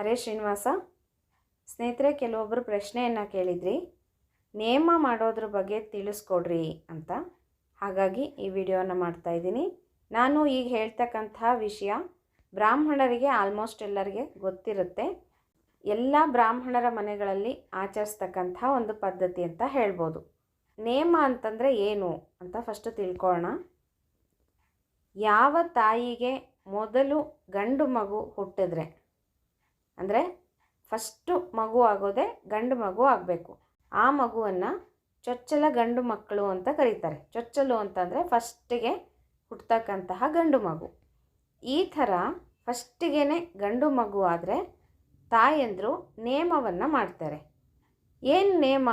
ಹರೇ ಶ್ರೀನಿವಾಸ. ಸ್ನೇಹಿತರೆ ಕೆಲವೊಬ್ಬರು ಪ್ರಶ್ನೆಯನ್ನು ಕೇಳಿದ್ರಿ. ನೇಮ ಮಾಡೋದ್ರ ಬಗ್ಗೆ ತಿಳಿಸ್ಕೊಡ್ರಿ ಅಂತ. ಹಾಗಾಗಿ ಈ ವಿಡಿಯೋನ ಮಾಡ್ತಾ ಇದ್ದೀನಿ. ನಾನು ಈಗ ಹೇಳ್ತಕ್ಕಂತಹ ವಿಷಯ ಬ್ರಾಹ್ಮಣರಿಗೆ ಆಲ್ಮೋಸ್ಟ್ ಎಲ್ಲರಿಗೆ ಗೊತ್ತಿರುತ್ತೆ. ಎಲ್ಲ ಬ್ರಾಹ್ಮಣರ ಮನೆಗಳಲ್ಲಿ ಆಚರಿಸ್ತಕ್ಕಂಥ ಒಂದು ಪದ್ಧತಿ ಅಂತ ಹೇಳ್ಬೋದು. ನೇಮ ಅಂತಂದರೆ ಏನು ಅಂತ ಫಸ್ಟ್ ತಿಳ್ಕೊಳ್ಳೋಣ ಯಾವ ತಾಯಿಗೆ ಮೊದಲು ಗಂಡು ಮಗು ಹುಟ್ಟಿದ್ರೆ? ಅಂದರೆ ಫಸ್ಟು ಮಗು ಆಗೋದೇ ಗಂಡು ಮಗು ಆಗಬೇಕು. ಆ ಮಗುವನ್ನು ಚೊಚ್ಚಲ ಗಂಡು ಮಕ್ಕಳು ಅಂತ ಕರೀತಾರೆ. ಚೊಚ್ಚಲು ಅಂತಂದರೆ ಫಸ್ಟಿಗೆ ಹುಟ್ಟತಕ್ಕಂತಹ ಗಂಡು ಮಗು. ಈ ಥರ ಫಸ್ಟಿಗೆ ಗಂಡು ಮಗು ಆದರೆ ತಾಯಂದರು ನೇಮವನ್ನು ಮಾಡ್ತಾರೆ. ಏನು ನೇಮ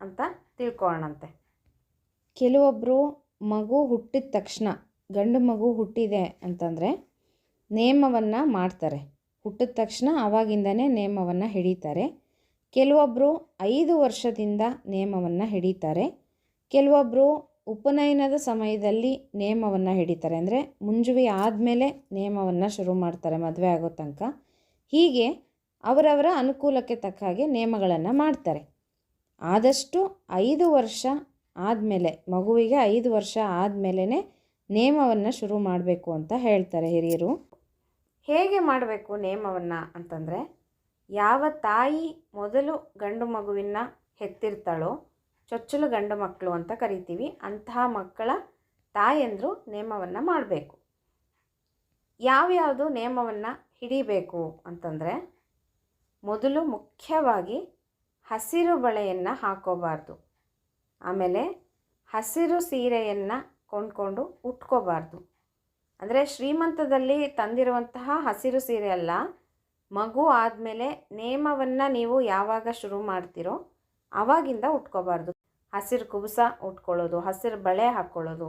ಅಂತ ತಿಳ್ಕೊಳ್ಳೋಣಂತೆ ಕೆಲವೊಬ್ಬರು ಮಗು ಹುಟ್ಟಿದ ತಕ್ಷಣ ಗಂಡು ಮಗು ಹುಟ್ಟಿದೆ ಅಂತಂದರೆ ನೇಮವನ್ನು ಮಾಡ್ತಾರೆ. ಹುಟ್ಟಿದ ತಕ್ಷಣ ಆವಾಗಿಂದನೇ ನೇಮವನ್ನು ಹಿಡಿತಾರೆ. ಕೆಲವೊಬ್ಬರು ಐದು ವರ್ಷದಿಂದ ನೇಮವನ್ನು ಹಿಡಿತಾರೆ. ಕೆಲವೊಬ್ಬರು ಉಪನಯನದ ಸಮಯದಲ್ಲಿ ನೇಮವನ್ನು ಹಿಡಿತಾರೆ. ಅಂದರೆ ಮುಂಜುವಿ ಆದಮೇಲೆ ನೇಮವನ್ನು ಶುರು ಮಾಡ್ತಾರೆ ಮದುವೆ ಆಗೋ ತನಕ. ಹೀಗೆ ಅವರವರ ಅನುಕೂಲಕ್ಕೆ ತಕ್ಕ ಹಾಗೆ ನೇಮಗಳನ್ನು ಮಾಡ್ತಾರೆ. ಆದಷ್ಟು ಐದು ವರ್ಷ ಆದಮೇಲೆ, ಮಗುವಿಗೆ ಐದು ವರ್ಷ ಆದಮೇಲೆ ನೇಮವನ್ನು ಶುರು ಮಾಡಬೇಕು ಅಂತ ಹೇಳ್ತಾರೆ ಹಿರಿಯರು. ಹೇಗೆ ಮಾಡಬೇಕು ನೇಮವನ್ನು ಅಂತಂದರೆ, ಯಾವ ತಾಯಿ ಮೊದಲು ಗಂಡು ಮಗುವಿನ ಹೆತ್ತಿರ್ತಾಳೋ, ಚೊಚ್ಚಲು ಗಂಡು ಮಕ್ಕಳು ಅಂತ ಕರಿತೀವಿ, ಅಂತಹ ಮಕ್ಕಳ ತಾಯಂದರು ನೇಮವನ್ನು ಮಾಡಬೇಕು. ಯಾವ್ಯಾವುದು ನೇಮವನ್ನು ಹಿಡಿಬೇಕು ಅಂತಂದರೆ, ಮೊದಲು ಮುಖ್ಯವಾಗಿ ಹಸಿರು ಬಳೆಯನ್ನು ಹಾಕೋಬಾರ್ದು. ಆಮೇಲೆ ಹಸಿರು ಸೀರೆಯನ್ನು ಕೊಂಡ್ಕೊಂಡು ಉಟ್ಕೋಬಾರ್ದು. ಅಂದರೆ ಶ್ರೀಮಂತದಲ್ಲಿ ತಂದಿರುವಂತಹ ಹಸಿರು ಸೀರೆ ಅಲ್ಲ, ಮಗು ಆದಮೇಲೆ ನೇಮವನ್ನು ನೀವು ಯಾವಾಗ ಶುರು ಮಾಡ್ತೀರೋ ಆವಾಗಿಂದ ಉಟ್ಕೋಬಾರ್ದು. ಹಸಿರು ಕುಬುಸ ಉಟ್ಕೊಳ್ಳೋದು, ಹಸಿರು ಬಳೆ ಹಾಕ್ಕೊಳ್ಳೋದು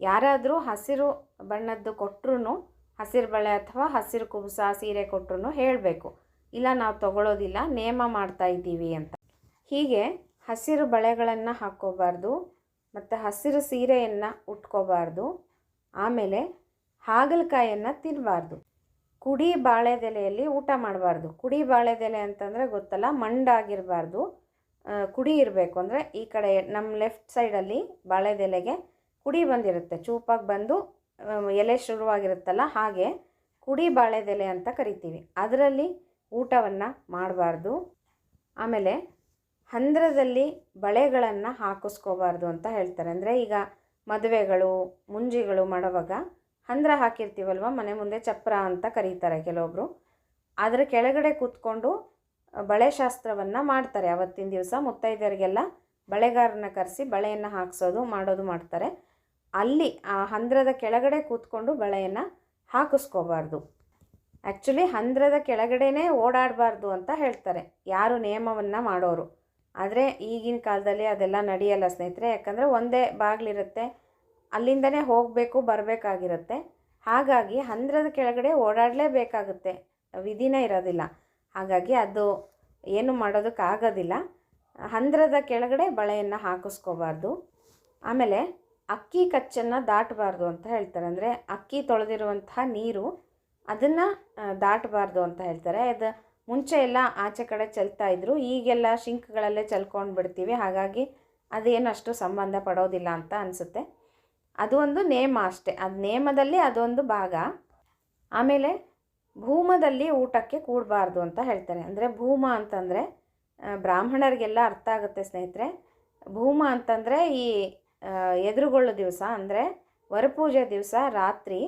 ಯಾರಾದರೂ ಹಸಿರು ಬಣ್ಣದ್ದು ಕೊಟ್ಟರು ಹಸಿರು ಬಳೆ ಅಥವಾ ಹಸಿರು ಕುಬುಸ ಸೀರೆ ಕೊಟ್ಟರು ಹೇಳಬೇಕು. ಇಲ್ಲ, ನಾವು ತಗೊಳ್ಳೋದಿಲ್ಲ ನೇಮ ಮಾಡ್ತಾ ಇದ್ದೀವಿ ಅಂತ. ಹೀಗೆ ಹಸಿರು ಬಳೆಗಳನ್ನು ಹಾಕ್ಕೋಬಾರ್ದು, ಮತ್ತು ಹಸಿರು ಸೀರೆಯನ್ನು ಉಟ್ಕೋಬಾರ್ದು. ಆಮೇಲೆ ಹಾಗಲಕಾಯನ್ನು ತಿನ್ನಬಾರ್ದು ಕುಡಿ ಬಾಳೆದೆಲೆಯಲ್ಲಿ ಊಟ ಮಾಡಬಾರ್ದು. ಕುಡಿ ಬಾಳೆದೆಲೆ ಅಂತಂದರೆ ಗೊತ್ತಲ್ಲ ಮಂಡಾಗಿರಬಾರ್ದು ಕುಡಿ ಇರಬೇಕು ಅಂದರೆ ಈ ಕಡೆ ನಮ್ಮ ಲೆಫ್ಟ್ ಸೈಡಲ್ಲಿ ಬಾಳೆದೆಲೆಗೆ ಕುಡಿ ಬಂದಿರುತ್ತೆ. ಚೂಪಾಗಿ ಬಂದು ಎಲೆ ಶುರುವಾಗಿರುತ್ತಲ್ಲ ಹಾಗೆ ಕುಡಿ ಬಾಳೆದೆಲೆ ಅಂತ ಕರಿತೀವಿ. ಅದರಲ್ಲಿ ಊಟವನ್ನು ಮಾಡಬಾರ್ದು. ಆಮೇಲೆ ಹಂದ್ರದಲ್ಲಿ ಬಳೆಗಳನ್ನು ಹಾಕಿಸ್ಕೋಬಾರ್ದು ಅಂತ ಹೇಳ್ತಾರೆ. ಅಂದರೆ ಈಗ ಮದುವೆಗಳು, ಮುಂಜಿಗಳು ಮಾಡುವಾಗ ಹಂದ್ರ ಹಾಕಿರ್ತೀವಲ್ವ? ಮನೆ ಮುಂದೆ ಚಪ್ರ ಅಂತ ಕರೀತಾರೆ ಕೆಲವೊಬ್ಬರು ಅದರ ಕೆಳಗಡೆ ಕೂತ್ಕೊಂಡು ಬಳೆ ಶಾಸ್ತ್ರವನ್ನು ಮಾಡ್ತಾರೆ. ಅವತ್ತಿನ ದಿವಸ ಮುತ್ತೈದೆಯರಿಗೆಲ್ಲ ಬಳೆಗಾರನ ಕರೆಸಿ ಬಳೆಯನ್ನು ಹಾಕ್ಸೋದು, ಮಾಡೋದು ಮಾಡ್ತಾರೆ. ಅಲ್ಲಿ ಆ ಹಂದ್ರದ ಕೆಳಗಡೆ ಕೂತ್ಕೊಂಡು ಬಳೆಯನ್ನು ಹಾಕಿಸ್ಕೋಬಾರ್ದು. ಆ್ಯಕ್ಚುಲಿ ಹಂದ್ರದ ಕೆಳಗಡೆನೇ ಓಡಾಡಬಾರ್ದು ಅಂತ ಹೇಳ್ತಾರೆ. ಯಾರು ನಿಯಮವನ್ನು ಮಾಡೋರು. ಆದರೆ ಈಗಿನ ಕಾಲದಲ್ಲಿ ಅದೆಲ್ಲ ನಡೆಯಲ್ಲ ಸ್ನೇಹಿತರೆ. ಯಾಕಂದರೆ ಒಂದೇ ಬಾಗಿಲಿರುತ್ತೆ ಅಲ್ಲಿಂದನೇ ಹೋಗಬೇಕು, ಬರಬೇಕಾಗಿರುತ್ತೆ. ಹಾಗಾಗಿ ಹಂದ್ರದ ಕೆಳಗಡೆ ಓಡಾಡಲೇಬೇಕಾಗುತ್ತೆ. ವಿಧಿನೇ ಇರೋದಿಲ್ಲ. ಹಾಗಾಗಿ ಅದು ಏನು ಮಾಡೋದಕ್ಕಾಗೋದಿಲ್ಲ. ಹಂದ್ರದ ಕೆಳಗಡೆ ಬಳೆಯನ್ನು ಹಾಕಿಸ್ಕೋಬಾರ್ದು. ಆಮೇಲೆ ಅಕ್ಕಿ ಕಚ್ಚನ್ನು ದಾಟಬಾರ್ದು ಅಂತ ಹೇಳ್ತಾರೆ. ಅಂದರೆ ಅಕ್ಕಿ ತೊಳೆದಿರುವಂತಹ ನೀರು ಅದನ್ನು ದಾಟಬಾರ್ದು ಅಂತ ಹೇಳ್ತಾರೆ. ಅದು ಮುಂಚೆ ಎಲ್ಲ ಆಚೆ ಕಡೆ ಚೆಲ್ತಾ ಇದ್ರು. ಈಗೆಲ್ಲ ಶಿಂಕ್ಗಳಲ್ಲೇ ಚೆಲ್ಕೊಂಡು ಬಿಡ್ತೀವಿ ಹಾಗಾಗಿ ಅದೇನು ಅಷ್ಟು ಸಂಬಂಧ ಪಡೋದಿಲ್ಲ ಅಂತ ಅನಿಸುತ್ತೆ. ಅದು ಒಂದು ನೇಮ ಅಷ್ಟೇ. ಅದು ನೇಮದಲ್ಲಿ ಅದೊಂದು ಭಾಗ. ಆಮೇಲೆ ಭೂಮದಲ್ಲಿ ಊಟಕ್ಕೆ ಕೂಡಬಾರ್ದು ಅಂತ ಹೇಳ್ತಾರೆ. ಅಂದರೆ ಭೂಮ ಅಂತಂದರೆ ಬ್ರಾಹ್ಮಣರಿಗೆಲ್ಲ ಅರ್ಥ ಆಗುತ್ತೆ ಸ್ನೇಹಿತರೆ. ಭೂಮ ಅಂತಂದರೆ ಈ ಎದುರುಗೊಳ್ಳೋ ದಿವಸ, ಅಂದರೆ ವರಪೂಜೆ ದಿವಸ, ರಾತ್ರಿ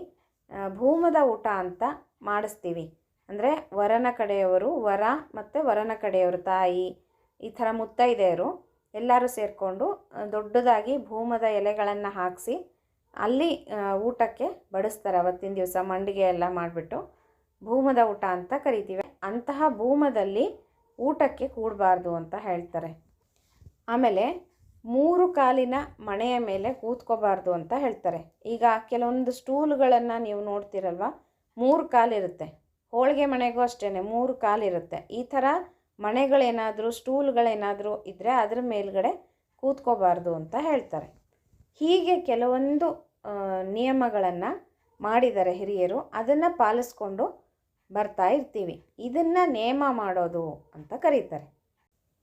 ಭೂಮದ ಊಟ ಅಂತ ಮಾಡಿಸ್ತೀವಿ. ಅಂದರೆ ವರನ ಕಡೆಯವರು, ವರ ಮತ್ತು ವರನ ಕಡೆಯವರು, ತಾಯಿ, ಈ ಥರ ಮುತ್ತೈದೆಯರು ಎಲ್ಲರೂ ಸೇರಿಕೊಂಡು ದೊಡ್ಡದಾಗಿ ಭೂಮದ ಎಲೆಗಳನ್ನು ಹಾಕಿಸಿ ಅಲ್ಲಿ ಊಟಕ್ಕೆ ಬಡಿಸ್ತಾರೆ ಅವತ್ತಿನ ದಿವಸ, ಮಂಡಿಗೆ ಎಲ್ಲ ಮಾಡಿಬಿಟ್ಟು. ಭೂಮದ ಊಟ ಅಂತ ಕರಿತೀವಿ. ಅಂತಹ ಭೂಮದಲ್ಲಿ ಊಟಕ್ಕೆ ಕೂಡಬಾರ್ದು ಅಂತ ಹೇಳ್ತಾರೆ. ಆಮೇಲೆ ಮೂರು ಕಾಲಿನ ಮಣೆಯ ಮೇಲೆ ಕೂತ್ಕೋಬಾರ್ದು ಅಂತ ಹೇಳ್ತಾರೆ. ಈಗ ಕೆಲವೊಂದು ಸ್ಟೂಲ್ಗಳನ್ನು ನೀವು ನೋಡ್ತಿರಲ್ವ, ಮೂರು ಕಾಲಿರುತ್ತೆ. ಹೋಳಿಗೆ ಮನೆಗೂ ಅಷ್ಟೇ ಮೂರು ಕಾಲಿರುತ್ತೆ. ಈ ಥರ ಮಣೆಗಳೇನಾದರೂ, ಸ್ಟೂಲ್ಗಳೇನಾದರೂ ಇದ್ದರೆ ಅದ್ರ ಮೇಲ್ಗಡೆ ಕೂತ್ಕೋಬಾರ್ದು ಅಂತ ಹೇಳ್ತಾರೆ. ಹೀಗೆ ಕೆಲವೊಂದು ನಿಯಮಗಳನ್ನು ಮಾಡಿದ್ದಾರೆ ಹಿರಿಯರು. ಅದನ್ನು ಪಾಲಿಸ್ಕೊಂಡು ಬರ್ತಾ ಇರ್ತೀವಿ. ಇದನ್ನು ನೇಮ ಮಾಡೋದು ಅಂತ ಕರೀತಾರೆ.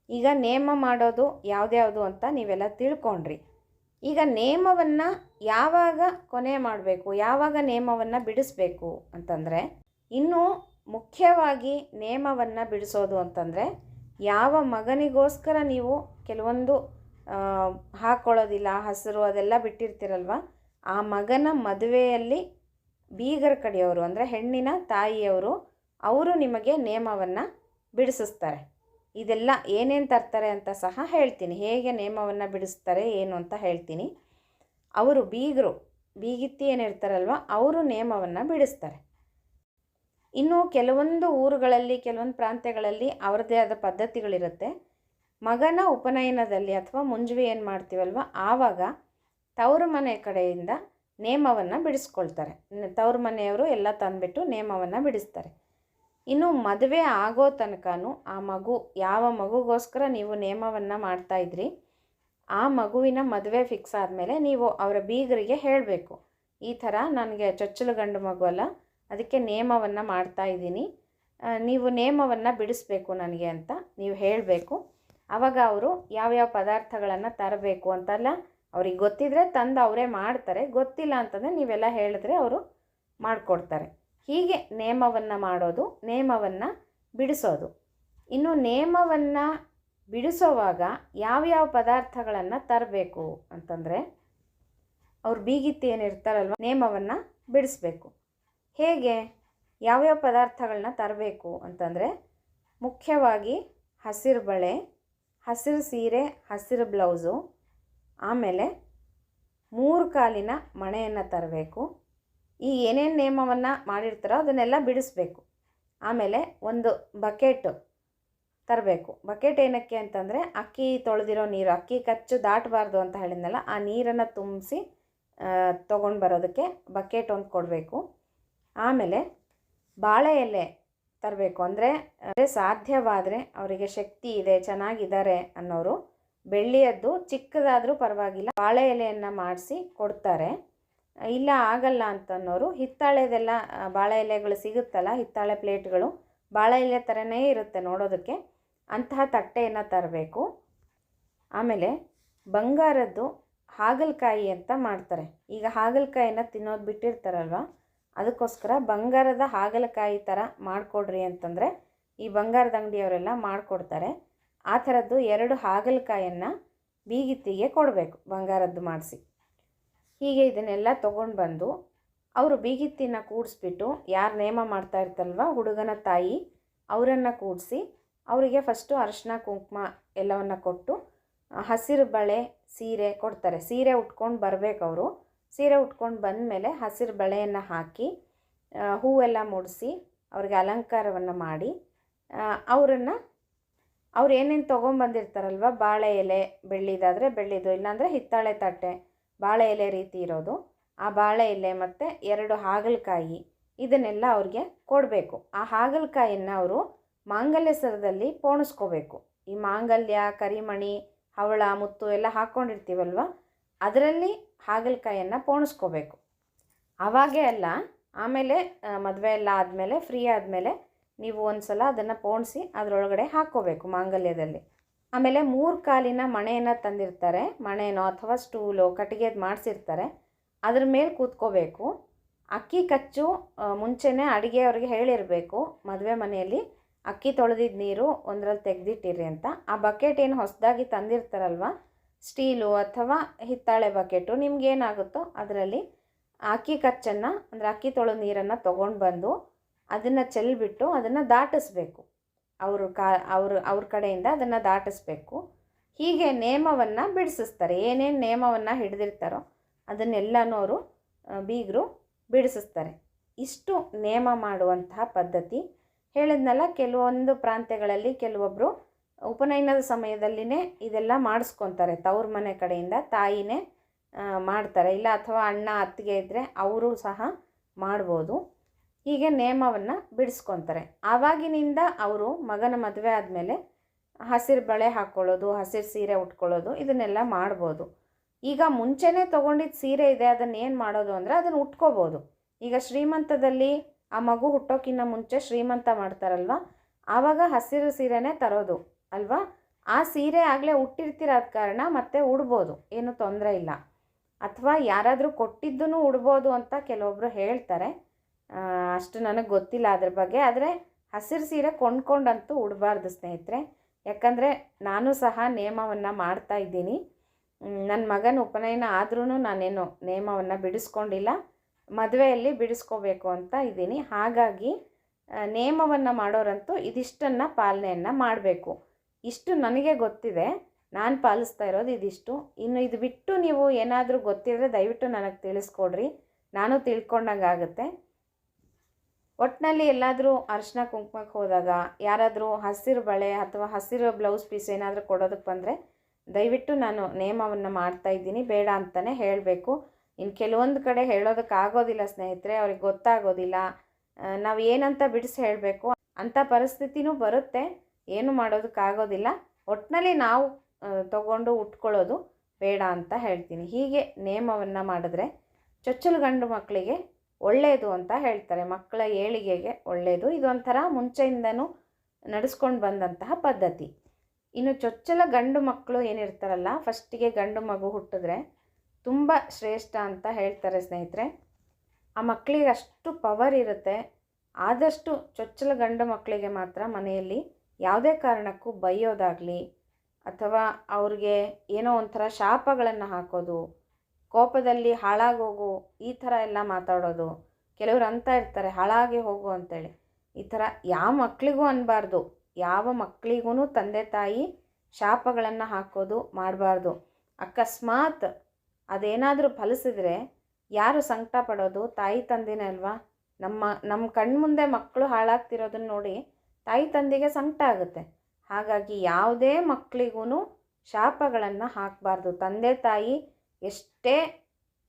ಈಗ ನೇಮ ಮಾಡೋದು ಯಾವುದ್ಯಾವುದು ಅಂತ ನೀವೆಲ್ಲ ತಿಳ್ಕೊಂಡ್ರಿ. ಈಗ ನೇಮವನ್ನು ಯಾವಾಗ ಕೊನೆ ಮಾಡಬೇಕು, ಯಾವಾಗ ನೇಮವನ್ನು ಬಿಡಿಸ್ಬೇಕು ಅಂತಂದರೆ, ಇನ್ನೂ ಮುಖ್ಯವಾಗಿ ನೇಮವನ್ನು ಬಿಡಿಸೋದು ಅಂತಂದರೆ, ಯಾವ ಮಗನಿಗೋಸ್ಕರ ನೀವು ಕೆಲವೊಂದು ಹಾಕ್ಕೊಳ್ಳೋದಿಲ್ಲ ಹಸಿರು ಅದೆಲ್ಲ ಬಿಟ್ಟಿರ್ತೀರಲ್ವ? ಆ ಮಗನ ಮದುವೆಯಲ್ಲಿ ಬೀಗರ ಕಡೆಯವರು, ಅಂದರೆ ಹೆಣ್ಣಿನ ತಾಯಿಯವರು, ಅವರು ನಿಮಗೆ ನೇಮವನ್ನು ಬಿಡಿಸಿಸ್ತಾರೆ. ಇದೆಲ್ಲ ಏನೇನು ತರ್ತಾರೆ ಅಂತ ಸಹ ಹೇಳ್ತೀನಿ. ಹೇಗೆ ನೇಮವನ್ನು ಬಿಡಿಸ್ತಾರೆ, ಏನು ಅಂತ ಹೇಳ್ತೀನಿ. ಅವರು ಬೀಗರು, ಬೀಗಿತ್ತಿ ಏನಿರ್ತಾರಲ್ವ, ಅವರು ನೇಮವನ್ನು ಬಿಡಿಸ್ತಾರೆ. ಇನ್ನು ಕೆಲವೊಂದು ಊರುಗಳಲ್ಲಿ, ಕೆಲವೊಂದು ಪ್ರಾಂತ್ಯಗಳಲ್ಲಿ ಅವರದೇ ಆದ ಪದ್ಧತಿಗಳಿರುತ್ತೆ. ಮಗನ ಉಪನಯನದಲ್ಲಿ ಅಥವಾ ಮುಂಜುವೆ ಏನು ಮಾಡ್ತೀವಲ್ವ? ಆವಾಗ ತವರು ಮನೆ ಕಡೆಯಿಂದ ನೇಮವನ್ನು ಬಿಡಿಸ್ಕೊಳ್ತಾರೆ. ತೌರು ತವ್ರ ಮನೆಯವರು ಎಲ್ಲ ತಂದುಬಿಟ್ಟು ನೇಮವನ್ನು ಬಿಡಿಸ್ತಾರೆ. ಇನ್ನು ಮದುವೆ ಆಗೋ ತನಕನೂ ಆ ಮಗು, ಯಾವ ಮಗುಗೋಸ್ಕರ ನೀವು ನೇಮವನ್ನು ಮಾಡ್ತಾಯಿದ್ರಿ ಆ ಮಗುವಿನ ಮದುವೆ ಫಿಕ್ಸ್ ಆದಮೇಲೆ ನೀವು ಅವರ ಬೀಗರಿಗೆ ಹೇಳಬೇಕು, ಈ ಥರ ನನಗೆ ಚೊಚ್ಚಲು ಗಂಡು ಮಗು ಅಲ್ಲ, ಅದಕ್ಕೆ ನೇಮವನ್ನು ಮಾಡ್ತಾ ಇದ್ದೀನಿ. ನೀವು ನೇಮವನ್ನು ಬಿಡಿಸ್ಬೇಕು ನನಗೆ ಅಂತ ನೀವು ಹೇಳಬೇಕು. ಆವಾಗ ಅವರು ಯಾವ್ಯಾವ ಪದಾರ್ಥಗಳನ್ನು ತರಬೇಕು ಅಂತೆಲ್ಲ ಅವ್ರಿಗೆ ಗೊತ್ತಿದ್ರೆ ತಂದು ಅವರೇ ಮಾಡ್ತಾರೆ. ಗೊತ್ತಿಲ್ಲ ಅಂತಂದರೆ ನೀವೆಲ್ಲ ಹೇಳಿದ್ರೆ ಅವರು ಮಾಡಿಕೊಡ್ತಾರೆ. ಹೀಗೆ ನೇಮವನ್ನು ಮಾಡೋದು, ನೇಮವನ್ನು ಬಿಡಿಸೋದು. ಇನ್ನು ನೇಮವನ್ನು ಬಿಡಿಸೋವಾಗ ಯಾವ್ಯಾವ ಪದಾರ್ಥಗಳನ್ನು ತರಬೇಕು ಅಂತಂದರೆ ಅವ್ರು ಬೀಗಿತ್ತಿ ಏನಿರ್ತಾರಲ್ವ ನೇಮವನ್ನು ಬಿಡಿಸ್ಬೇಕು. ಹೇಗೆ ಯಾವ್ಯಾವ ಪದಾರ್ಥಗಳನ್ನ ತರಬೇಕು ಅಂತಂದರೆ ಮುಖ್ಯವಾಗಿ ಹಸಿರು ಬಳೆ ಹಸಿರು ಸೀರೆ, ಹಸಿರು ಬ್ಲೌಸು, ಆಮೇಲೆ ಮೂರು ಕಾಲಿನ ಮಣೆಯನ್ನು ತರಬೇಕು. ಈ ಏನೇನು ನಿಯಮವನ್ನು ಮಾಡಿರ್ತಾರೋ ಅದನ್ನೆಲ್ಲ ಬಿಡಿಸ್ಬೇಕು. ಆಮೇಲೆ ಒಂದು ಬಕೆಟ್ ತರಬೇಕು. ಬಕೆಟ್ ಏನಕ್ಕೆ ಅಂತಂದರೆ ಅಕ್ಕಿ ತೊಳೆದಿರೋ ನೀರು, ಅಕ್ಕಿ ಕಚ್ಚು ದಾಟಬಾರ್ದು ಅಂತ ಹೇಳಿದ್ನಲ್ಲ, ಆ ನೀರನ್ನು ತುಂಬಿಸಿ ತೊಗೊಂಡು ಬರೋದಕ್ಕೆ ಬಕೆಟ್ ಒಂದು ಕೊಡಬೇಕು. ಆಮೇಲೆ ಬಾಳೆ ಎಲೆ ತರಬೇಕು. ಅಂದರೆ, ಅದೇ ಸಾಧ್ಯವಾದರೆ ಅವರಿಗೆ ಶಕ್ತಿ ಇದೆ, ಚೆನ್ನಾಗಿದ್ದಾರೆ ಅನ್ನೋರು ಬೆಳ್ಳಿಯದ್ದು ಚಿಕ್ಕದಾದರೂ ಪರವಾಗಿಲ್ಲ, ಬಾಳೆ ಎಲೆಯನ್ನು ಮಾಡಿಸಿ ಕೊಡ್ತಾರೆ. ಇಲ್ಲ, ಆಗಲ್ಲ ಅಂತನ್ನೋರು ಹಿತ್ತಾಳೆದೆಲ್ಲ ಬಾಳೆ ಎಲೆಗಳು ಸಿಗುತ್ತಲ್ಲ, ಹಿತ್ತಾಳೆ ಪ್ಲೇಟ್ಗಳು, ಬಾಳೆ ಎಲೆ ಥರನೇ ಇರುತ್ತೆ ನೋಡೋದಕ್ಕೆ. ಅಂತಹ ತಟ್ಟೆಯನ್ನು ತರಬೇಕು. ಆಮೇಲೆ ಬಂಗಾರದ್ದು ಹಾಗಲಕಾಯಿ ಅಂತ ಮಾಡ್ತಾರೆ. ಈಗ ಹಾಗಲಕಾಯಿನ ತಿನ್ನೋದು ಬಿಟ್ಟಿರ್ತಾರಲ್ವ? ಅದಕ್ಕೋಸ್ಕರ ಬಂಗಾರದ ಹಾಗಲಕಾಯಿ ಥರ ಮಾಡಿಕೊಡ್ರಿ ಅಂತಂದರೆ ಈ ಬಂಗಾರದ ಅಂಗಡಿಯವರೆಲ್ಲ ಮಾಡಿಕೊಡ್ತಾರೆ. ಆ ಥರದ್ದು ಎರಡು ಹಾಗಲಕಾಯನ್ನು ಬೀಗಿತ್ತಿಗೆ ಕೊಡಬೇಕು ಬಂಗಾರದ್ದು ಮಾಡಿಸಿ. ಹೀಗೆ ಇದನ್ನೆಲ್ಲ ತೊಗೊಂಡು ಬಂದು ಅವರು ಬೀಗಿತ್ತಿನ ಕೂಡಿಸ್ಬಿಟ್ಟು ಯಾರು ನೇಮ ಮಾಡ್ತಾ ಇರ್ತಲ್ವ ಹುಡುಗನ ತಾಯಿ ಅವರನ್ನು ಕೂಡಿಸಿ ಅವರಿಗೆ ಫಸ್ಟು ಅರಿಶಿನ, ಕುಂಕುಮ ಎಲ್ಲವನ್ನು ಕೊಟ್ಟು ಹಸಿರು ಬಳೆ ಸೀರೆ ಕೊಡ್ತಾರೆ. ಸೀರೆ ಉಟ್ಕೊಂಡು ಬರಬೇಕು ಅವರು ಸೀರೆ ಉಟ್ಕೊಂಡು ಬಂದಮೇಲೆ ಹಸಿರು ಬಳೆಯನ್ನು ಹಾಕಿ ಹೂವೆಲ್ಲ ಮುಡಿಸಿ ಅವ್ರಿಗೆ ಅಲಂಕಾರವನ್ನು ಮಾಡಿ ಅವರನ್ನು, ಅವ್ರು ಏನೇನು ತೊಗೊಂಬಂದಿರ್ತಾರಲ್ವ, ಬಾಳೆ ಎಲೆ ಬೆಳ್ಳಿದಾದರೆ ಬೆಳ್ಳಿದು, ಇಲ್ಲಾಂದರೆ ಹಿತ್ತಾಳೆ ತಟ್ಟೆ, ಬಾಳೆ ಎಲೆ ರೀತಿ ಇರೋದು, ಆ ಬಾಳೆ ಎಲೆ ಮತ್ತು ಎರಡು ಹಾಗಲಕಾಯಿ ಇದನ್ನೆಲ್ಲ ಅವ್ರಿಗೆ ಕೊಡಬೇಕು. ಆ ಹಾಗಲಕಾಯಿಯನ್ನು ಅವರು ಮಾಂಗಲ್ಯ ಸರದಲ್ಲಿ ಪೋಣಿಸ್ಕೋಬೇಕು. ಈ ಮಾಂಗಲ್ಯ, ಕರಿಮಣಿ, ಹವಳ, ಮುತ್ತು ಎಲ್ಲ ಹಾಕ್ಕೊಂಡಿರ್ತೀವಲ್ವ ಅದರಲ್ಲಿ ಹಾಗಲಕಾಯಿಯನ್ನು ಪೋಣಿಸ್ಕೋಬೇಕು. ಆವಾಗೇ ಅಲ್ಲ, ಆಮೇಲೆ ಮದುವೆ ಎಲ್ಲ ಆದಮೇಲೆ ಫ್ರೀ ಆದಮೇಲೆ ನೀವು ಒಂದು ಸಲ ಅದನ್ನು ಪೋಣಿಸಿ ಅದರೊಳಗಡೆ ಹಾಕ್ಕೋಬೇಕು ಮಾಂಗಲ್ಯದಲ್ಲಿ. ಆಮೇಲೆ ಮೂರು ಕಾಲಿನ ಮಣೆಯನ್ನು ತಂದಿರ್ತಾರೆ, ಮಣೆನೋ ಅಥವಾ ಸ್ಟೂಲೋ ಕಟ್ಟಿಗೆದು ಮಾಡಿಸಿರ್ತಾರೆ, ಅದ್ರ ಮೇಲೆ ಕೂತ್ಕೋಬೇಕು. ಅಕ್ಕಿ ಕಚ್ಚು ಮುಂಚೆನೇ ಅಡುಗೆ ಅವ್ರಿಗೆ ಹೇಳಿರಬೇಕು, ಮದುವೆ ಮನೆಯಲ್ಲಿ ಅಕ್ಕಿ ತೊಳೆದಿದ್ದ ನೀರು ಒಂದರಲ್ಲಿ ತೆಗೆದಿಟ್ಟಿರಿ ಅಂತ. ಆ ಬಕೆಟ್ ಏನು ಹೊಸದಾಗಿ ತಂದಿರ್ತಾರಲ್ವ ಸ್ಟೀಲು ಅಥವಾ ಹಿತ್ತಾಳೆ ಬಕೆಟು ನಿಮ್ಗೇನಾಗುತ್ತೋ ಅದರಲ್ಲಿ ಅಕ್ಕಿ ಕಚ್ಚನ್ನು, ಅಂದರೆ ಅಕ್ಕಿ ತೊಳೆ ನೀರನ್ನು ತೊಗೊಂಡು ಬಂದು ಅದನ್ನು ಚೆಲ್ಬಿಟ್ಟು ಅದನ್ನು ದಾಟಿಸ್ಬೇಕು. ಅವರು ಕಾ, ಅವರು, ಅವ್ರ ಕಡೆಯಿಂದ ಅದನ್ನು ದಾಟಿಸ್ಬೇಕು. ಹೀಗೆ ನೇಮವನ್ನು ಬಿಡಿಸಿಸ್ತಾರೆ ಏನೇನು ನೇಮವನ್ನು ಹಿಡಿದಿರ್ತಾರೋ ಅದನ್ನೆಲ್ಲನೂ ಅವರು ಬೀಗರು ಬಿಡಿಸಿಸ್ತಾರೆ ಇಷ್ಟು ನೇಮ ಮಾಡುವಂತಹ ಪದ್ಧತಿ. ಹೇಳಿದ್ನಲ್ಲ, ಕೆಲವೊಂದು ಪ್ರಾಂತ್ಯಗಳಲ್ಲಿ ಕೆಲವೊಬ್ಬರು ಉಪನಯನದ ಸಮಯದಲ್ಲಿನೇ ಇದೆಲ್ಲ ಮಾಡಿಸ್ಕೊತಾರೆ. ತವ್ರ ಮನೆ ಕಡೆಯಿಂದ ತಾಯಿನೇ ಮಾಡ್ತಾರೆ. ಇಲ್ಲ ಅಥವಾ ಅಣ್ಣ, ಅತ್ತಿಗೆ ಇದ್ದರೆ ಅವರು ಸಹ ಮಾಡ್ಬೋದು. ಹೀಗೆ ನೇಮವನ್ನು ಬಿಡಿಸ್ಕೊತಾರೆ. ಆವಾಗಿನಿಂದ ಅವರು ಮಗನ ಮದುವೆ ಆದಮೇಲೆ ಹಸಿರು ಬಳೆ ಹಾಕ್ಕೊಳ್ಳೋದು ಹಸಿರು ಸೀರೆ ಉಟ್ಕೊಳ್ಳೋದು ಇದನ್ನೆಲ್ಲ ಮಾಡ್ಬೋದು. ಈಗ ಮುಂಚೆನೇ ತೊಗೊಂಡಿದ್ದ ಸೀರೆ ಇದೆ. ಅದನ್ನು ಏನು ಮಾಡೋದು ಅಂದರೆ ಅದನ್ನು ಉಟ್ಕೋಬೋದು. ಈಗ ಶ್ರೀಮಂತದಲ್ಲಿ ಆ ಮಗು ಹುಟ್ಟೋಕ್ಕಿಂತ ಮುಂಚೆ ಶ್ರೀಮಂತ ಮಾಡ್ತಾರಲ್ವ? ಆವಾಗ ಹಸಿರು ಸೀರೆನೇ ತರೋದು. ಅಲ್ವಾ? ಆ ಸೀರೆ ಆಗಲೇ ಉಟ್ಟಿರ್ತಿರೋದ ಕಾರಣ ಮತ್ತೆ ಉಡ್ಬೋದು, ಏನು ತೊಂದರೆ ಇಲ್ಲ. ಅಥವಾ ಯಾರಾದರೂ ಕೊಟ್ಟಿದ್ದೂ ಉಡ್ಬೋದು ಅಂತ ಕೆಲವೊಬ್ಬರು ಹೇಳ್ತಾರೆ. ಅಷ್ಟು ನನಗೆ ಗೊತ್ತಿಲ್ಲ ಅದ್ರ ಬಗ್ಗೆ, ಆದರೆ ಹಸಿರು ಸೀರೆ ಕೊಂಡ್ಕೊಂಡಂತೂ ಉಡಬಾರ್ದು ಸ್ನೇಹಿತರೆ. ಯಾಕಂದರೆ ನಾನು ಸಹ ನೇಮವನ್ನು ಮಾಡ್ತಾ ಇದ್ದೀನಿ. ನನ್ನ ಮಗನ ಉಪನಯನ ಆದ್ರೂ ನಾನೇನು ನೇಮವನ್ನು ಬಿಡಿಸ್ಕೊಂಡಿಲ್ಲ. ಮದುವೆಯಲ್ಲಿ ಬಿಡಿಸ್ಕೋಬೇಕು ಅಂತ ಇದ್ದೀನಿ. ಹಾಗಾಗಿ ನೇಮವನ್ನು ಮಾಡೋರಂತೂ ಇದಿಷ್ಟನ್ನು ಪಾಲನೆಯನ್ನು ಮಾಡಬೇಕು. ಇಷ್ಟು ನನಗೆ ಗೊತ್ತಿದೆ. ನಾನು ಪಾಲಿಸ್ತಾ ಇರೋದು ಇದಿಷ್ಟು. ಇನ್ನು ಇದು ಬಿಟ್ಟು ನೀವು ಏನಾದರೂ ಗೊತ್ತಿದ್ರೆ ದಯವಿಟ್ಟು ನನಗೆ ತಿಳಿಸ್ಕೊಡ್ರಿ. ನಾನು ತಿಳ್ಕೊಂಡಂಗೆ ಆಗುತ್ತೆ. ಒಟ್ಟಿನಲ್ಲಿ ಎಲ್ಲಾದರೂ ಅರಿಶಿನ ಕುಂಕುಮಕ್ಕೆ ಹೋದಾಗ ಯಾರಾದರೂ ಹಸಿರು ಬಳೆ ಅಥವಾ ಹಸಿರು ಬ್ಲೌಸ್ ಪೀಸ್ ಏನಾದರೂ ಕೊಡೋದಕ್ಕೆ ಬಂದರೆ ದಯವಿಟ್ಟು ನಾನು ನೇಮವನ್ನು ಮಾಡ್ತಾ ಇದ್ದೀನಿ. ಬೇಡ ಅಂತಲೇ ಹೇಳಬೇಕು. ಇನ್ನು ಕೆಲವೊಂದು ಕಡೆ ಹೇಳೋದಕ್ಕೆ ಆಗೋದಿಲ್ಲ ಸ್ನೇಹಿತರೆ. ಅವ್ರಿಗೆ ಗೊತ್ತಾಗೋದಿಲ್ಲ. ನಾವು ಏನಂತ ಬಿಡಿಸಿ ಹೇಳಬೇಕು ಅಂಥ ಪರಿಸ್ಥಿತಿನೂ ಬರುತ್ತೆ. ಏನು ಮಾಡೋದಕ್ಕಾಗೋದಿಲ್ಲ. ಒಟ್ಟಿನಲ್ಲಿ ನಾವು ತಗೊಂಡು ಉಟ್ಕೊಳ್ಳೋದು ಬೇಡ ಅಂತ ಹೇಳ್ತೀನಿ. ಹೀಗೆ ನೇಮವನ್ನು ಮಾಡಿದ್ರೆ ಚೊಚ್ಚಲು ಗಂಡು ಮಕ್ಕಳಿಗೆ ಒಳ್ಳೆಯದು ಅಂತ ಹೇಳ್ತಾರೆ. ಮಕ್ಕಳ ಏಳಿಗೆಗೆ ಒಳ್ಳೆಯದು ಇದೊಂಥರ ಮುಂಚೆಯಿಂದನೂ ನಡೆಸ್ಕೊಂಡು ಬಂದಂತಹ ಪದ್ಧತಿ. ಇನ್ನು ಚೊಚ್ಚಲ ಗಂಡು ಮಕ್ಕಳು ಏನಿರ್ತಾರಲ್ಲ, ಫಸ್ಟಿಗೆ ಗಂಡು ಮಗು ಹುಟ್ಟಿದ್ರೆ ತುಂಬ ಶ್ರೇಷ್ಠ ಅಂತ ಹೇಳ್ತಾರೆ ಸ್ನೇಹಿತರೆ. ಆ ಮಕ್ಕಳಿಗೆ ಅಷ್ಟು ಪವರ್ ಇರುತ್ತೆ. ಆದಷ್ಟು ಚೊಚ್ಚಲ ಗಂಡು ಮಕ್ಕಳಿಗೆ ಮಾತ್ರ ಮನೆಯಲ್ಲಿ ಯಾವುದೇ ಕಾರಣಕ್ಕೂ ಬೈಯೋದಾಗಲಿ ಅಥವಾ ಅವ್ರಿಗೆ ಏನೋ ಒಂಥರ ಶಾಪಗಳನ್ನು ಹಾಕೋದು, ಕೋಪದಲ್ಲಿ ಹಾಳಾಗೋಗು, ಈ ಥರ ಎಲ್ಲ ಮಾತಾಡೋದು. ಕೆಲವರು ಅಂತ ಇರ್ತಾರೆ, ಹಾಳಾಗಿ ಹೋಗು ಅಂತೇಳಿ. ಈ ಥರ ಯಾವ ಮಕ್ಕಳಿಗೂ ಅನ್ನಬಾರ್ದು ಯಾವ ಮಕ್ಕಳಿಗೂ ತಂದೆ ತಾಯಿ ಶಾಪಗಳನ್ನು ಹಾಕೋದು ಮಾಡಬಾರ್ದು. ಅಕಸ್ಮಾತ್ ಅದೇನಾದರೂ ಫಲಿಸಿದ್ರೆ ಯಾರು ಸಂಕಟ ಪಡೋದು ತಾಯಿ ತಂದೆನೇ ಅಲ್ವಾ? ನಮ್ಮ ನಮ್ಮ ಕಣ್ಮುಂದೆ ಮಕ್ಕಳು ಹಾಳಾಗ್ತಿರೋದನ್ನ ನೋಡಿ ತಾಯಿ ತಂದೆಗೆ ಸಂಕಟ ಆಗುತ್ತೆ ಹಾಗಾಗಿ ಯಾವುದೇ ಮಕ್ಕಳಿಗೂ ಶಾಪಗಳನ್ನು ಹಾಕಬಾರ್ದು. ತಂದೆ ತಾಯಿ ಎಷ್ಟೇ,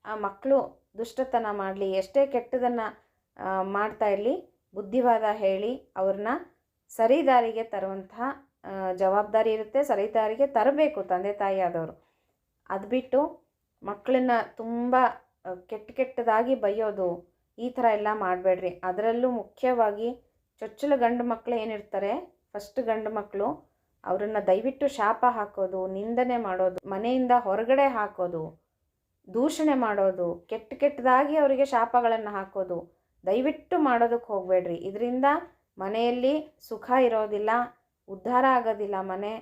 ಆ ಮಕ್ಕಳು ದುಷ್ಟತನ ಮಾಡಲಿ, ಎಷ್ಟೇ ಕೆಟ್ಟದನ್ನು ಮಾಡ್ತಾ ಇರಲಿ, ಬುದ್ಧಿವಾದ ಹೇಳಿ ಅವ್ರನ್ನ ಸರಿದಾರಿಗೆ ತರುವಂತಹ ಜವಾಬ್ದಾರಿ ಇರುತ್ತೆ. ಸರಿದಾರಿಗೆ ತರಬೇಕು ತಂದೆ ತಾಯಿ ಆದವರು. ಅದು ಬಿಟ್ಟು ಮಕ್ಕಳನ್ನ ತುಂಬ ಕೆಟ್ಟ ಕೆಟ್ಟದಾಗಿ ಬೈಯೋದು ಈ ಥರ ಎಲ್ಲ ಮಾಡಬೇಡ್ರಿ. ಅದರಲ್ಲೂ ಮುಖ್ಯವಾಗಿ ಚೊಚ್ಚಲ ಗಂಡು ಮಕ್ಕಳು ಏನಿರ್ತಾರೆ ಫಸ್ಟ್ ಗಂಡು ಮಕ್ಕಳು ಅವರನ್ನು ದಯವಿಟ್ಟು ಶಾಪ ಹಾಕೋದು, ನಿಂದನೆ ಮಾಡೋದು, ಮನೆಯಿಂದ ಹೊರಗಡೆ ಹಾಕೋದು, ದೂಷಣೆ ಮಾಡೋದು, ಕೆಟ್ಟ ಕೆಟ್ಟದಾಗಿ ಅವರಿಗೆ ಶಾಪಗಳನ್ನು ಹಾಕೋದು, ದಯವಿಟ್ಟು ಮಾಡೋದಕ್ಕೆ ಹೋಗಬೇಡ್ರಿ. ಇದರಿಂದ ಮನೆಯಲ್ಲಿ ಸುಖ ಇರೋದಿಲ್ಲ, ಉದ್ಧಾರ ಆಗೋದಿಲ್ಲ ಮನೆ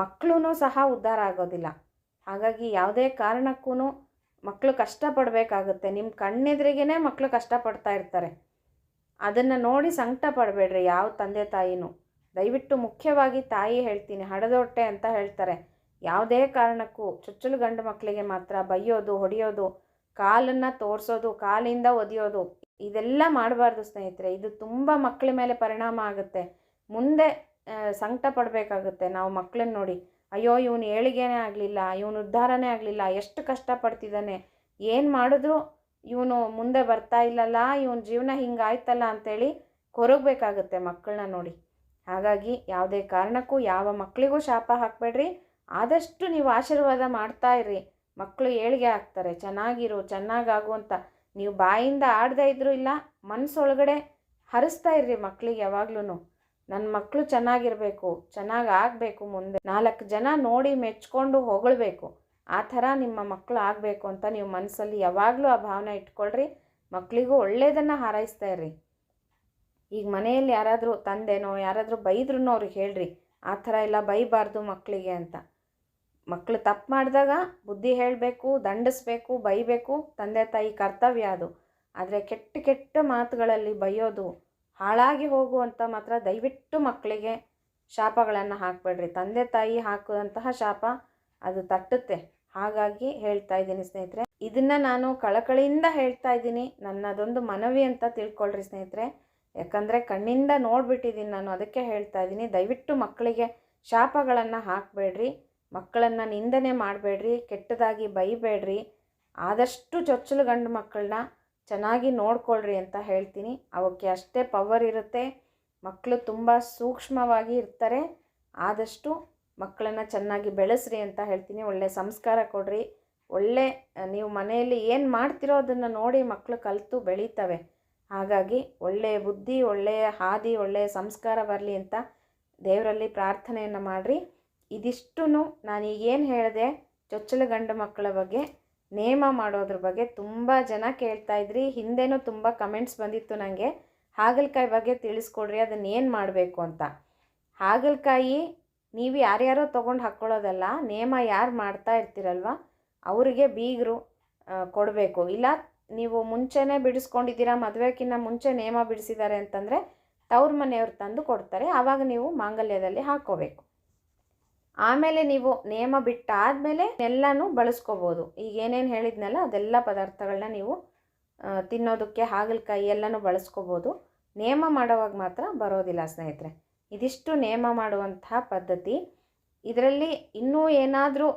ಮಕ್ಕಳೂ ಸಹ ಉದ್ಧಾರ ಆಗೋದಿಲ್ಲ. ಹಾಗಾಗಿ ಯಾವುದೇ ಕಾರಣಕ್ಕೂ ಮಕ್ಕಳು ಕಷ್ಟಪಡಬೇಕಾಗುತ್ತೆ. ನಿಮ್ಮ ಕಣ್ಣೆದುರಿಗೇ ಮಕ್ಕಳು ಕಷ್ಟಪಡ್ತಾ ಇರ್ತಾರೆ. ಅದನ್ನು ನೋಡಿ ಸಂಕಟ ಪಡಬೇಡ್ರಿ ಯಾವ ತಂದೆ ತಾಯಿನೂ. ದಯವಿಟ್ಟು ಮುಖ್ಯವಾಗಿ ತಾಯಿ ಹೇಳ್ತೀನಿ, ಹಡದೊಟ್ಟೆ ಅಂತ ಹೇಳ್ತಾರೆ. ಯಾವುದೇ ಕಾರಣಕ್ಕೂ ಚುಚ್ಚಲು ಗಂಡು ಮಕ್ಕಳಿಗೆ ಮಾತ್ರ ಬೈಯೋದು, ಹೊಡೆಯೋದು, ಕಾಲನ್ನು ತೋರಿಸೋದು, ಕಾಲಿಂದ ಒದಿಯೋದು, ಇದೆಲ್ಲ ಮಾಡಬಾರ್ದು ಸ್ನೇಹಿತರೆ. ಇದು ತುಂಬ ಮಕ್ಕಳ ಮೇಲೆ ಪರಿಣಾಮ ಆಗುತ್ತೆ. ಮುಂದೆ ಸಂಕಟ ಪಡಬೇಕಾಗುತ್ತೆ ನಾವು ಮಕ್ಕಳನ್ನ ನೋಡಿ, ಅಯ್ಯೋ, ಇವನು ಏಳಿಗೆನೇ ಆಗಲಿಲ್ಲ, ಇವನು ಉದ್ಧಾರನೇ ಆಗಲಿಲ್ಲ, ಎಷ್ಟು ಕಷ್ಟಪಡ್ತಿದ್ದಾನೆ, ಏನು ಮಾಡಿದ್ರು ಇವನು ಮುಂದೆ ಬರ್ತಾ ಇಲ್ಲಲ್ಲ, ಇವನ ಜೀವನ ಹಿಂಗಾಯ್ತಲ್ಲ ಅಂತೇಳಿ ಕೊರಗಬೇಕಾಗುತ್ತೆ ಮಕ್ಕಳನ್ನ ನೋಡಿ. ಹಾಗಾಗಿ ಯಾವುದೇ ಕಾರಣಕ್ಕೂ ಯಾವ ಮಕ್ಕಳಿಗೂ ಶಾಪ ಹಾಕಬೇಡ್ರಿ. ಆದಷ್ಟು ನೀವು ಆಶೀರ್ವಾದ ಮಾಡ್ತಾ ಇರ್ರಿ. ಮಕ್ಕಳು ಏಳಿಗೆ ಆಗ್ತಾರೆ, ಚೆನ್ನಾಗಿರು, ಚೆನ್ನಾಗಾಗು ಅಂತ. ನೀವು ಬಾಯಿಂದ ಆಡದೇ ಇದ್ರೂ ಇಲ್ಲ ಮನಸ್ಸೊಳಗಡೆ ಹರಿಸ್ತಾ ಇರ್ರಿ ಮಕ್ಕಳಿಗೆ ಯಾವಾಗ್ಲೂ ನನ್ನ ಮಕ್ಕಳು ಚೆನ್ನಾಗಿರಬೇಕು, ಚೆನ್ನಾಗಿ ಆಗಬೇಕು ಮುಂದೆ. ನಾಲ್ಕು ಜನ ನೋಡಿ ಮೆಚ್ಕೊಂಡು ಹೊಗಳ್ಬೇಕು. ಆ ಥರ ನಿಮ್ಮ ಮಕ್ಕಳು ಆಗಬೇಕು ಅಂತ ನೀವು ಮನಸ್ಸಲ್ಲಿ ಯಾವಾಗಲೂ ಆ ಭಾವನೆ ಇಟ್ಕೊಳ್ರಿ. ಮಕ್ಕಳಿಗೂ ಒಳ್ಳೆಯದನ್ನು ಹಾರೈಸ್ತಾ ಇರ್ರಿ. ಈಗ ಮನೆಯಲ್ಲಿ ಯಾರಾದರೂ ತಂದೆನೋ, ಯಾರಾದರೂ ಬೈದ್ರೂ ಅವ್ರಿಗೆ ಹೇಳ್ರಿ, ಆ ಥರ ಎಲ್ಲ ಬೈಬಾರ್ದು ಮಕ್ಕಳಿಗೆ ಅಂತ. ಮಕ್ಕಳು ತಪ್ಪು ಮಾಡಿದಾಗ ಬುದ್ಧಿ ಹೇಳಬೇಕು, ದಂಡಿಸ್ಬೇಕು, ಬೈಬೇಕು, ತಂದೆ ತಾಯಿ ಕರ್ತವ್ಯ ಅದು. ಆದರೆ ಕೆಟ್ಟ ಕೆಟ್ಟ ಮಾತುಗಳಲ್ಲಿ ಬೈಯೋದು, ಹಾಳಾಗಿ ಹೋಗುವಂಥ ಮಾತ್ರ ದಯವಿಟ್ಟು ಮಕ್ಕಳಿಗೆ ಶಾಪಗಳನ್ನು ಹಾಕಬೇಡ್ರಿ. ತಂದೆ ತಾಯಿ ಹಾಕುವಂತಹ ಶಾಪ ಅದು ತಟ್ಟುತ್ತೆ. ಹಾಗಾಗಿ ಹೇಳ್ತಾ ಇದ್ದೀನಿ ಸ್ನೇಹಿತರೆ. ಇದನ್ನು ನಾನು ಕಳಕಳಿಯಿಂದ ಹೇಳ್ತಾ ಇದ್ದೀನಿ. ನನ್ನದೊಂದು ಮನವಿ ಅಂತ ತಿಳ್ಕೊಳ್ರಿ ಸ್ನೇಹಿತರೆ. ಯಾಕಂದರೆ ಕಣ್ಣಿಂದ ನೋಡಿಬಿಟ್ಟಿದ್ದೀನಿ ನಾನು. ಅದಕ್ಕೆ ಹೇಳ್ತಾ ಇದ್ದೀನಿ. ದಯವಿಟ್ಟು ಮಕ್ಕಳಿಗೆ ಶಾಪಗಳನ್ನು ಹಾಕಬೇಡ್ರಿ. ಮಕ್ಕಳನ್ನು ನಿಂದನೆ ಮಾಡಬೇಡ್ರಿ. ಕೆಟ್ಟದಾಗಿ ಬೈಬೇಡ್ರಿ. ಆದಷ್ಟು ಚೊಚ್ಚಲು ಗಂಡು ಮಕ್ಕಳನ್ನ ಚೆನ್ನಾಗಿ ನೋಡ್ಕೊಳ್ರಿ ಅಂತ ಹೇಳ್ತೀನಿ. ಅವಕ್ಕೆ ಅಷ್ಟೇ ಪವರ್ ಇರುತ್ತೆ. ಮಕ್ಕಳು ತುಂಬ ಸೂಕ್ಷ್ಮವಾಗಿ ಇರ್ತಾರೆ. ಆದಷ್ಟು ಮಕ್ಕಳನ್ನು ಚೆನ್ನಾಗಿ ಬೆಳೆಸ್ರಿ ಅಂತ ಹೇಳ್ತೀನಿ. ಒಳ್ಳೆ ಸಂಸ್ಕಾರ ಕೊಡ್ರಿ. ಒಳ್ಳೆ ನೀವು ಮನೆಯಲ್ಲಿ ಏನು ಮಾಡ್ತಿರೋ ಅದನ್ನು ನೋಡಿ ಮಕ್ಕಳು ಕಲಿತು ಬೆಳೀತವೆ. ಹಾಗಾಗಿ ಒಳ್ಳೆಯ ಬುದ್ಧಿ ಒಳ್ಳೆಯ ಹಾದಿ ಒಳ್ಳೆಯ ಸಂಸ್ಕಾರ ಬರಲಿ ಅಂತ ದೇವರಲ್ಲಿ ಪ್ರಾರ್ಥನೆಯನ್ನು ಮಾಡಿರಿ. ಇದಿಷ್ಟು ನಾನು ಈಗೇನು ಹೇಳಿದೆ, ಚೊಚ್ಚಲ ಗಂಡು ಮಕ್ಕಳ ಬಗ್ಗೆ, ನೇಮ ಮಾಡೋದ್ರ ಬಗ್ಗೆ ತುಂಬ ಜನ ಕೇಳ್ತಾ ಇದ್ರಿ. ಹಿಂದೆನೂ ತುಂಬ ಕಮೆಂಟ್ಸ್ ಬಂದಿತ್ತು ನನಗೆ ಹಾಗಲಕಾಯಿ ಬಗ್ಗೆ ತಿಳಿಸ್ಕೊಡ್ರಿ ಅದನ್ನ ಏನು ಮಾಡಬೇಕು ಅಂತ. ಹಾಗಲಕಾಯಿ ನೀವು ಯಾರ್ಯಾರೋ ತೊಗೊಂಡು ಹಾಕ್ಕೊಳ್ಳೋದಲ್ಲ ನೇಮ ಯಾರು ಮಾಡ್ತಾ ಇರ್ತೀರಲ್ವ? ಅವರಿಗೆ ಬೀಗರು ಕೊಡಬೇಕು. ಇಲ್ಲ, ನೀವು ಮುಂಚೆನೇ ಬಿಡಿಸ್ಕೊಂಡಿದ್ದೀರಾ ಮದುವೆಕ್ಕಿಂತ ಮುಂಚೆ ನೇಮ ಬಿಡಿಸಿದ್ದಾರೆ ಅಂತಂದರೆ ತವ್ರ ಮನೆಯವ್ರು ತಂದು ಕೊಡ್ತಾರೆ. ಆವಾಗ ನೀವು ಮಾಂಗಲ್ಯದಲ್ಲಿ ಹಾಕ್ಕೋಬೇಕು. ಆಮೇಲೆ ನೀವು ನೇಮ ಬಿಟ್ಟಾದಮೇಲೆ ಎಲ್ಲನೂ ಬಳಸ್ಕೋಬೋದು. ಈಗ ಏನೇನು ಹೇಳಿದ್ನಲ್ಲ, ಅದೆಲ್ಲ ಪದಾರ್ಥಗಳನ್ನ ನೀವು ತಿನ್ನೋದಕ್ಕೆ, ಹಾಗಲಕಾಯಿ ಎಲ್ಲನೂ ಬಳಸ್ಕೋಬೋದು. ನೇಮ ಮಾಡೋವಾಗ ಮಾತ್ರ ಬರೋದಿಲ್ಲ, ಸ್ನೇಹಿತರೆ. ಇದಿಷ್ಟು ನೇಮ ಮಾಡುವಂತಹ ಪದ್ಧತಿ. ಇದರಲ್ಲಿ ಇನ್ನೂ ಏನಾದರೂ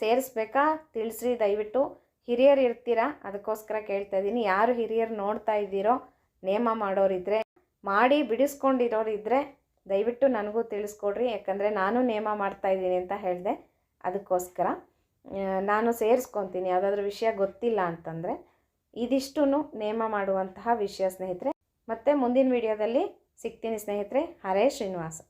ಸೇರಿಸ್ಬೇಕಾ? ತಿಳಿಸ್ರಿ, ದಯವಿಟ್ಟು. ಹಿರಿಯರು ಇರ್ತೀರಾ? ಅದಕ್ಕೋಸ್ಕರ ಕೇಳ್ತಾ ಇದ್ದೀನಿ. ಯಾರು ಹಿರಿಯರು ನೋಡ್ತಾ ಇದ್ದೀರೋ, ನೇಮ ಮಾಡೋರಿದ್ರೆ, ಮಾಡಿ ಬಿಡಿಸ್ಕೊಂಡಿರೋರಿದ್ದರೆ ದಯವಿಟ್ಟು ನನಗೂ ತಿಳಿಸ್ಕೊಡ್ರಿ. ಯಾಕಂದರೆ ನಾನು ನೇಮ ಮಾಡ್ತಾ ಇದ್ದೀನಿ ಅಂತ ಹೇಳಿದೆ. ಅದಕ್ಕೋಸ್ಕರ ನಾನು ಸೇರಿಸ್ಕೊತೀನಿ. ಯಾವುದಾದ್ರೂ ವಿಷಯ ಗೊತ್ತಿಲ್ಲ ಅಂತಂದರೆ ಇದಿಷ್ಟು ನೇಮ ಮಾಡುವಂತಹ ವಿಷಯ ಸ್ನೇಹಿತರೆ. ಮತ್ತು ಮುಂದಿನ ವಿಡಿಯೋದಲ್ಲಿ ಸಿಗ್ತೀನಿ ಸ್ನೇಹಿತರೆ ಹರೇ ಶ್ರೀನಿವಾಸ